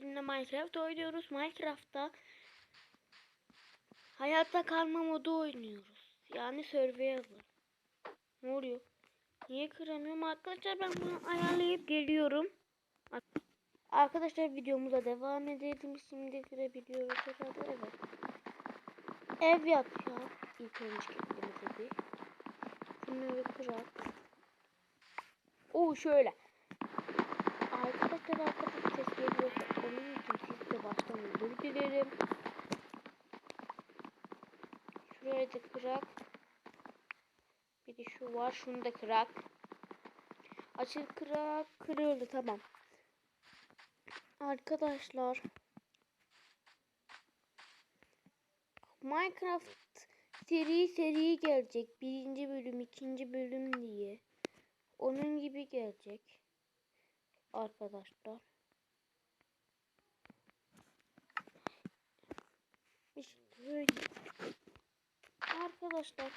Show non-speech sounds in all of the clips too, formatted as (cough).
Şimdi Minecraft oynuyoruz. Minecraft'ta hayatta kalma modu oynuyoruz. Yani survival. Ne oluyor? Niye kıramıyorum arkadaşlar? Ben bunu ayarlayıp geliyorum. Arkadaşlar videomuza devam edelim. Şimdi kırabiliyoruz herhalde. Evet. Ev yapacağız. İlk önce kendimize bir. Şunları kırak. Oo şöyle. Arkadaşlar arkadaşlar ses geliyorsa onun için siz de baştan özür dilerim. Şuraya da kırak. Bir de şu var. Şunu da kırak. Açıl kırak. Kırıldı tamam. Arkadaşlar. Minecraft seri seri gelecek. Birinci bölüm, ikinci bölüm diye. Onun gibi gelecek. Arkadaşlar. İşte. Arkadaşlar.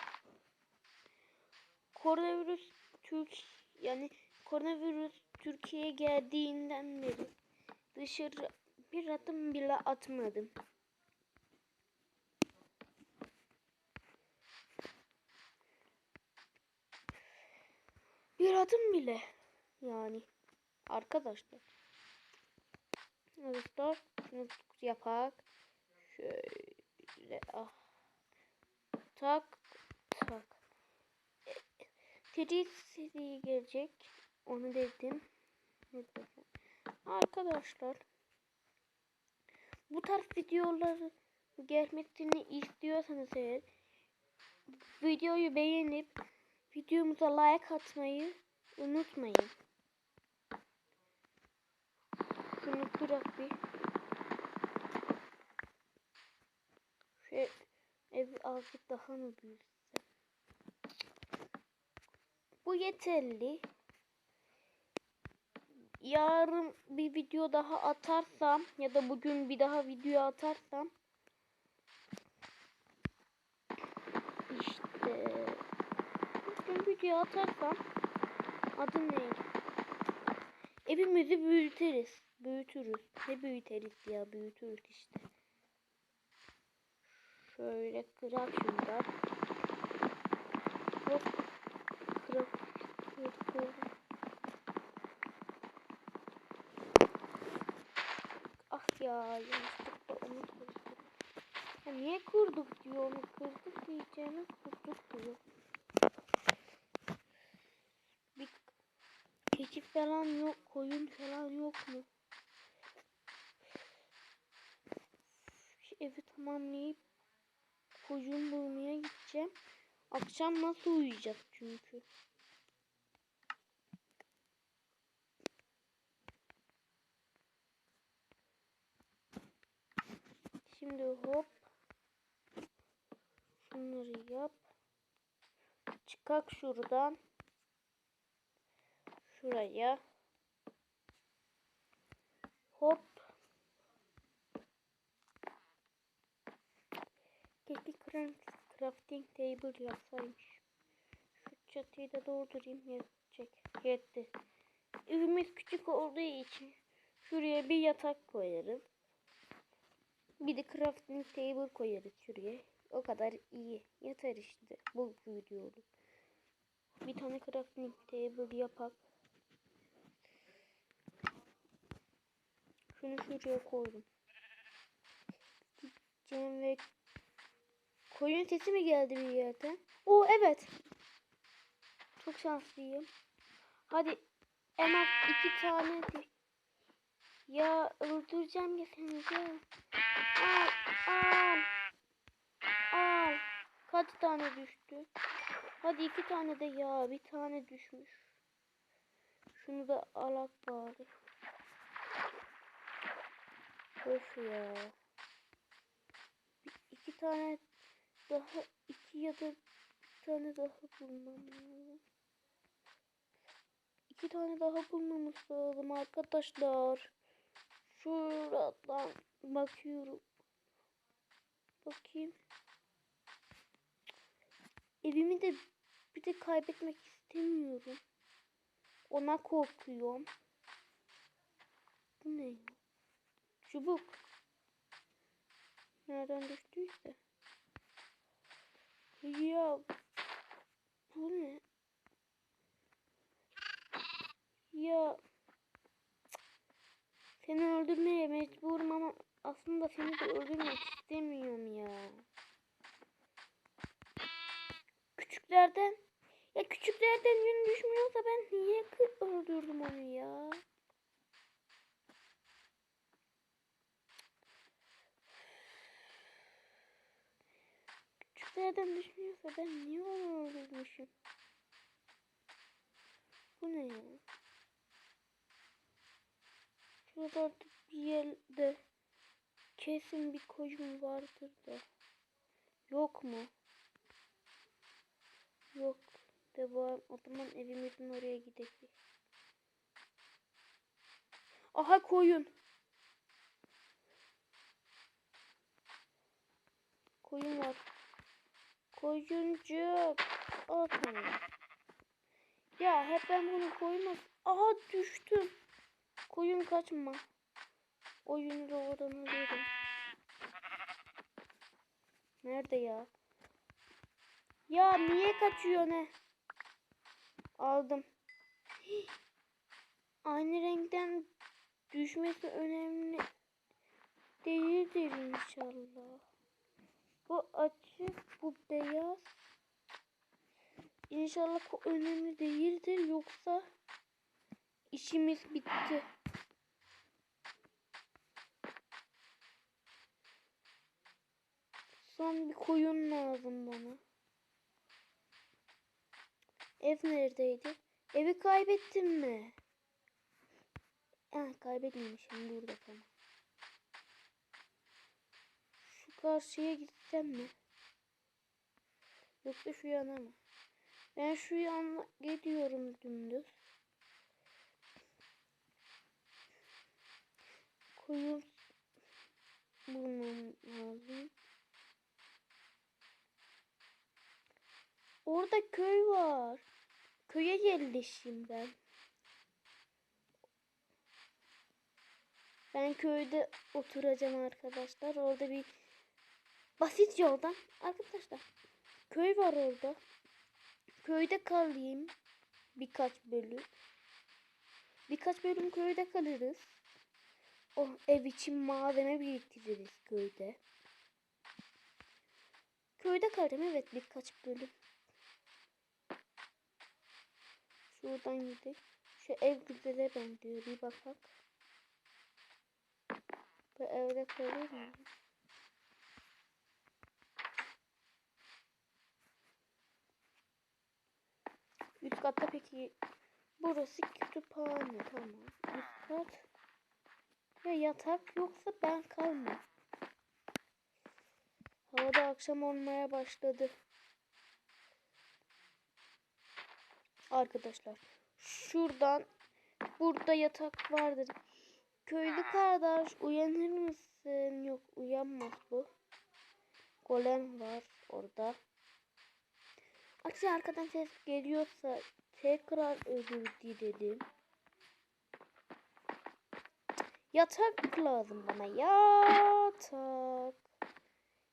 Koronavirüs Türk yani koronavirüs Türkiye'ye geldiğinden beri dışarı bir adım bile atmadım. Bir adım bile yani arkadaşlar. Arkadaşlar şunu yapak. Şöyle ah. Tak tak. Seri seri gelecek. Onu dedim? Arkadaşlar bu tarz videoları gelmesini istiyorsanız eğer videoyu beğenip videomuza like atmayı unutmayın. Şunu bırak bir. Şu ev azıcık daha mı büyütse? Bu yeterli. Yarın bir video daha atarsam ya da bugün bir daha video atarsam işte bugün video atarsam adı ne? Evimizi büyüteriz. Büyütürüz. Ne büyüteriz ya? Büyütürüz işte. Şöyle kırak şundan. Hop. Kırak. Kırak. Ah ya yanlışlıkla onu kırdık. Ya niye kurduk diyor onu kırdık diyeceğimiz kurduk diyor. Bir keçi falan yok, koyun falan yok mu? Şu evi tamamlayıp koyun bulmaya gideceğim. Akşam nasıl uyuyacağız çünkü. Şimdi hop. Şunları yap. Çıkak şuradan. Şuraya. Hop. Crank crafting table yapsaymış. Şu çatıyı da doldurayım yetecek. Yetti. Evimiz küçük olduğu için şuraya bir yatak koyarız. Bir de crafting table koyarız şuraya. O kadar iyi. Yeter işte. Bu videoluk. Bir tane crafting table yapak. Şunu şuraya koydum. Gideceğim ve koyun sesi mi geldi bir yerden? Oo evet. Çok şanslıyım. Hadi en az iki tane de. Ya öldüreceğim ya seni ya. Al al. Al. Kaç tane düştü? Hadi iki tane de ya. Bir tane düşmüş. Şunu da alak bari. Öf ya. Bir, iki tane daha iki ya da bir tane daha bulmam lazım. İki tane daha bulmamız lazım arkadaşlar. Şuradan bakıyorum. Bakayım. Evimi de bir de kaybetmek istemiyorum. Ona korkuyorum. Bu ne? Çubuk. Nereden düştüyse. Ya bu ne? Ya seni öldürmeye mecburum ama aslında seni de öldürmek istemiyorum ya. Küçüklerden ya küçüklerden yün düşmüyorsa ben niye öldürdüm onu ya? Küçüklerden düşmüyorsa ben niye onu öldürmüşüm? Bu ne ya? Şurada bir yerde kesin bir koyun vardır da. Yok mu? Yok. Devam. O zaman evimizin oraya gidelim. Aha koyun. Koyun var. Koyuncuk. Al sana. Ya hep ben bunu koymaz. Aha düştüm. Koyun kaçma. Oyunu da oradan alıyorum. Nerede ya? Ya niye kaçıyor ne? Aldım. Hii. Aynı renkten düşmesi önemli değildir inşallah. Bu açık, bu beyaz. İnşallah bu önemli değildir yoksa işimiz bitti. Son bir koyun lazım bana. Ev neredeydi? Evi kaybettim mi? Ha, kaybetmemişim burada tamam. Şu karşıya gitsem mi? Yoksa şu yana mı? Ben şu yana gidiyorum dümdüz. Koyun bulmam lazım. Orada köy var. Köye yerleşeyim ben. Ben köyde oturacağım arkadaşlar. Orada bir basit yoldan arkadaşlar. Köy var orada. Köyde kalayım birkaç bölüm. Birkaç bölüm köyde kalırız. O ev için malzeme biriktiririz köyde. Köyde kalacağım evet birkaç bölüm. Şuradan gidelim. Şu ev güzele benziyor. Bir bakalım. Bu evde kalır mı? Üst katta peki burası kütüphane tamam. Üst kat ya yatak yoksa ben kalmam. Havada akşam olmaya başladı. Arkadaşlar şuradan burada yatak vardır. Köylü kardeş uyanır mısın? Yok uyanmaz bu. Golem var orada. Aksi arkadan ses geliyorsa tekrar özür dilerim. Yatak lazım bana. Yatak.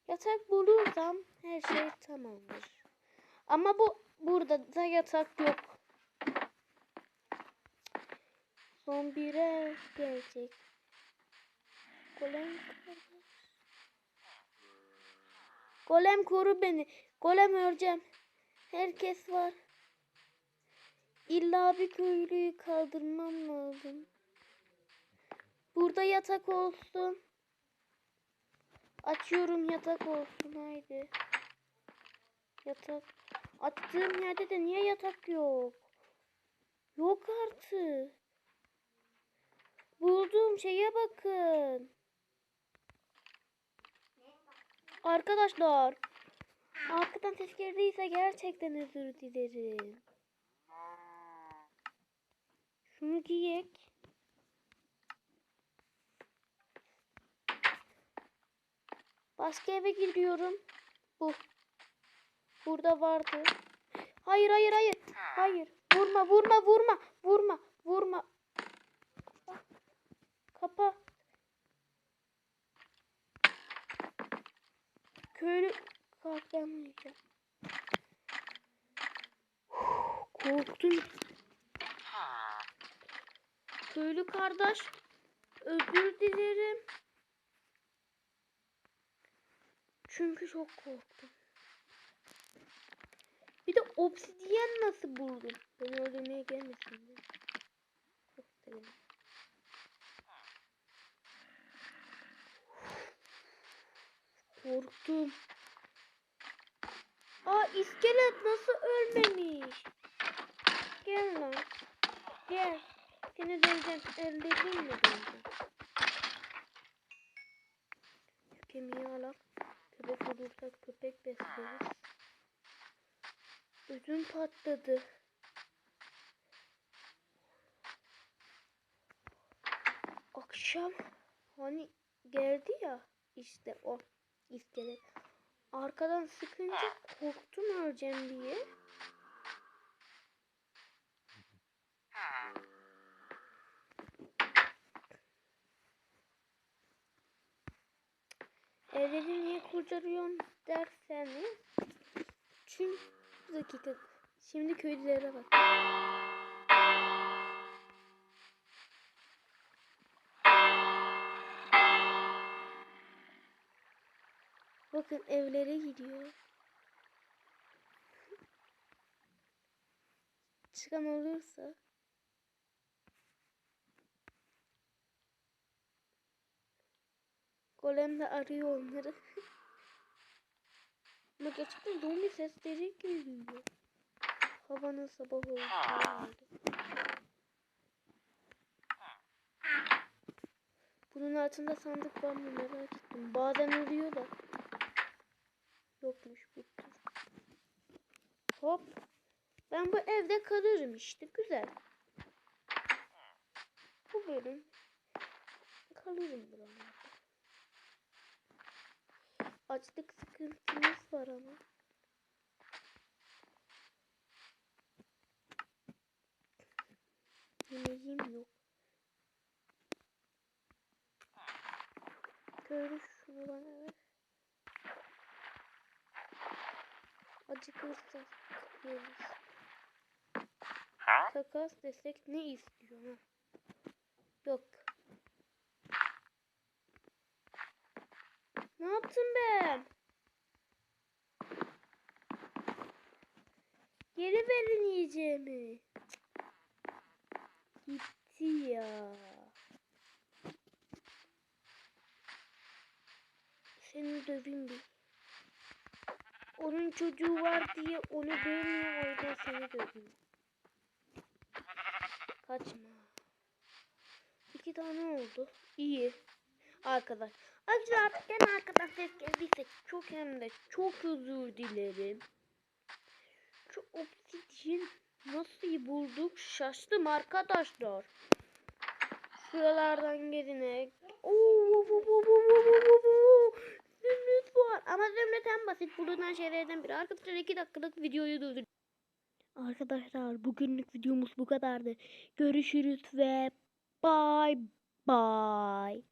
Yatak bulursam her şey tamamdır. Ama bu burada da yatak yok. Son bir ev gelecek. Golem. Golem koru beni. Golem öleceğim. Herkes var. İlla bir köylüyü kaldırmam lazım. Burada yatak olsun. Açıyorum yatak olsun haydi. Yatak. Açtığım yerde de niye yatak yok? Yok artık. Bulduğum şeye bakın. Arkadaşlar. Arkadan ses girdiyse gerçekten özür dilerim. Şunu giyek. Başka eve gidiyorum. Bu. Burada vardı. Hayır hayır hayır. Hayır. Vurma vurma vurma. Vurma vurma. Kapa. Köylü kalkamayacağım. Korktum. Köylü kardeş. Özür dilerim. Çünkü çok korktum. Bir de obsidiyen nasıl buldum? Beni öldürmeye gelmesin diye. Korktum. Korktum. Aa iskelet nasıl ölmemiş? Gel lan. Gel. Seni döveceğim. Edeyim mi döveceğim? Şu kemiği alak. Köpek olursak köpek besleriz. Ödüm patladı. Akşam hani geldi ya işte o iskelet. Arkadan sıkınca korktum öleceğim diye. Evleri niye kurcalıyorsun derseniz. Çünkü dakika. Şimdi köylülere bak. Bakın evlere gidiyor. (laughs) Çıkan olursa. Golem de arıyor onları. (laughs) Ama gerçekten zombi sesleri geliyor. Havanın sabah halde. Bunun altında sandık var mı merak ettim. Bazen oluyor da. Yokmuş bu tür. Hop. Ben bu evde kalırım işte. Güzel. Bu bölüm. Kalırım buralarda. Açlık sıkıntımız var ama. Yemeğim yok. Köylü şunu bana. Acıkırsa yeriz. Takas desek ne istiyor ha? Yok. Ne yaptım ben? Geri verin yiyeceğimi. Gitti ya. Seni döveyim bir. Onun çocuğu var diye onu dövmüyor o yüzden seni döveyim. Kaçma. İki tane oldu. İyi. Arkadaş. Arkadaşlar artık gene arkadan ses geldiyse çok hem de çok özür dilerim. Şu obsidyen nasıl bulduk şaştım arkadaşlar. Şuralardan gezine. Oo, bu, bu, bu, bu, bu, bu. Zümrüt var. Ama zümrüt en basit bulunan şeylerden biri. Arkadaşlar 2 dakikalık videoyu durdur. Arkadaşlar bugünlük videomuz bu kadardı. Görüşürüz ve bye bye.